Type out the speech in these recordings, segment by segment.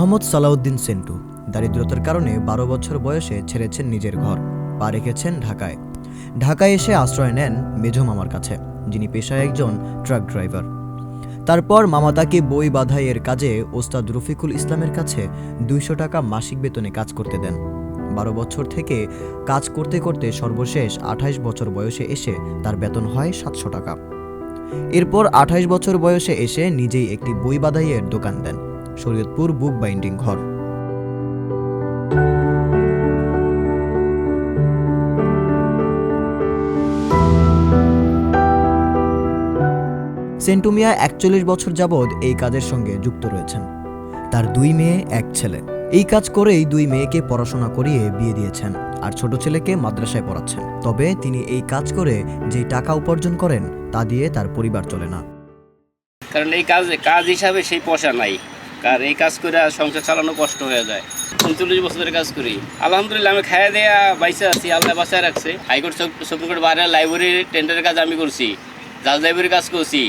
মোহাম্মদ সালাউদ্দিন সেন্টু দারিদ্রতার কারণে বারো বছর বয়সে ছেড়েছেন নিজের ঘর, পা রেখেছেন ঢাকায়। ঢাকায় এসে আশ্রয় নেন মেঝো মামার কাছে, যিনি পেশায় একজন ট্রাক ড্রাইভার। তারপর মামা তাকে বই বাধাইয়ের কাজে ওস্তাদ রফিকুল ইসলামের কাছে দুইশো টাকা মাসিক বেতনে কাজ করতে দেন। বারো বছর থেকে কাজ করতে করতে সর্বশেষ আঠাইশ বছর বয়সে এসে তার বেতন হয় সাতশো টাকা। এরপর আঠাইশ বছর বয়সে এসে নিজেই একটি বই বাধাইয়ের দোকান দেন। শরীয়তপুর বুক বাইন্ডিং ঘর। সেন্টু মিয়া একচল্লিশ বছর যাবৎ এই কাজের সঙ্গে যুক্ত রয়েছেন। তার দুই মেয়ে, এক ছেলে। এই কাজ করেই দুই মেয়েকে পড়াশোনা করিয়ে বিয়ে দিয়েছেন আর ছোট ছেলেকে মাদ্রাসায় পড়াচ্ছেন। তবে তিনি এই কাজ করে যে টাকা উপার্জন করেন, তা দিয়ে তার পরিবার চলে না। কারণ এই কাজ কাজ হিসাবে সেই পয়সা নাই। কারণ এই কাজ করে সংসার চালানো কষ্ট হয়ে যায়। উনচল্লিশ বছরের কাজ করি। আলহামদুলিল্লাহ, আমি খাইয়া দেয়া বাইসে আছি, আল্লাহ বাসায় রাখছে। হাইকোর্ট সুপ্রিম কোর্ট বাইরে লাইব্রেরি টেন্ডারের কাজ আমি করছি। জাজ লাইব্রেরির কাজ করছি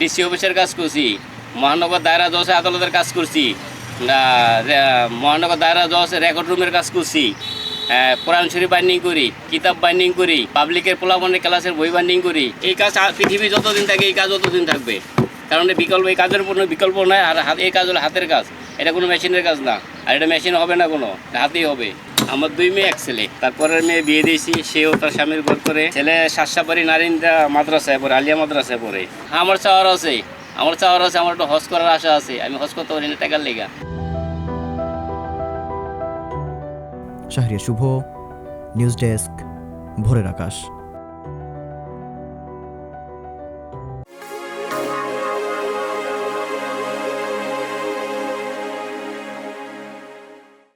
ডিসি অফিসের কাজ করছি, মহানগর দায়রা জজ আদালতের কাজ করছি মহানগর দায়রা জজ রেকর্ড রুমের কাজ করছি কোরআন শরীফ বাইন্ডিং করি, কিতাব বাইন্ডিং করি পাবলিকের পোলাবনের ক্লাসের বই বাইন্ডিং করি। এই কাজ পৃথিবী যতদিন থাকে, এই কাজ ততদিন থাকবে। কারণ বিকল্প, এই কাজের কোনো বিকল্প নাই, আর এই কাজ হলো হাতের কাজ। এটা কোনো মেশিনের কাজ না। আর এটা মেশিন হবে না কোনো হাতেই হবে। আমার দুই মেয়ে, এক ছেলে। তারপরের মেয়ে বিয়ে দিয়েছি, সেও তার স্বামীর ঘর করে ছেলে শাসাবাড়ি নারিন্দা মাদ্রাসায় পড়ে, আলিয়া মাদ্রাসায় পড়ে। আমার চাওয়ার আছে, আমার চাওয়ার আছে, আমার একটা হজ করার আশা আছে। আমি হজ করতে পারি না টাকার লেগা। শাহরিয়া, শুভ নিউজ ডেস্ক, ভোরের আকাশ।